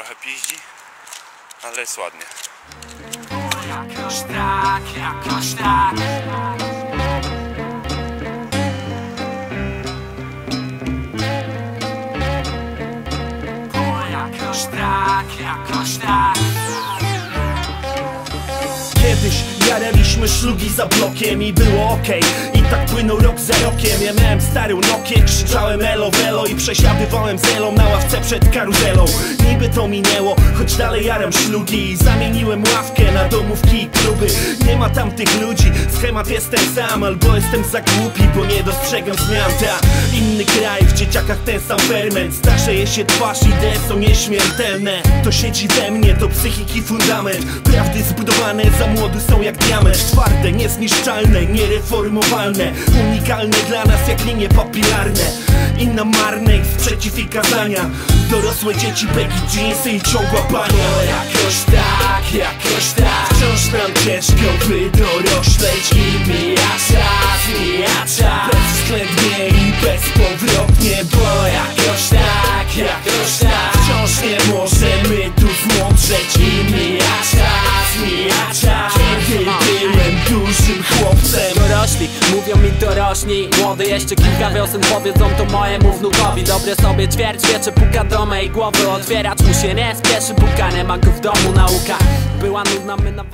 trochę piździ, ale jest ładnie. Jakoś tak, jakoś tak Jakoś tak, jakoś tak Kiedyś jaraliśmy szlugi za blokiem i było okej. I tak płynął rok za rokiem. Ja miałem starą Nokię, krzyczałem elo velo I przesiadywałem zelą na ławce przed karuzelą. Niby to minęło, choć dalej jaram szlugi. I zamieniłem ławkę na domówki i kluby. Nie ma tam tych ludzi, schemat jest ten sam Albo jestem za głupi, bo nie dostrzegam zmian. Ta inny kraj, w dzieciakach ten sam ferment. Starzeje się twarz, idee są nieśmiertelne. To siedzi we mnie, to psychiki fundament. Prawdy zbudowane za młodu są jak diament. Twarde, niezniszczalne, niereformowalne. Unikalne dla nas jak linie papilarne. Inna marne i sprzeciw i kazania Dorosłe dzieci, baggy jeansy i ciągła bania Jakoś tak, jakoś tak. Wciąż nam ciężko by dorośleć I mija bezpowrotnie Bo jakoś tak, jakoś tak. Wciąż nie możemy tu zmądrzeć I mija czas, mija czas. Kiedy byłem dużym chłopcem. Dorośli, mówią mi dorośli. Młody jeszcze kilka wiosen powiedzą to mojemu wnukowi. Dobry sobie ćwierć wieczy puka do mojej głowy. Otwierać mu się nie spieszy, puka nie ma go w domu nauka. Była nudna my na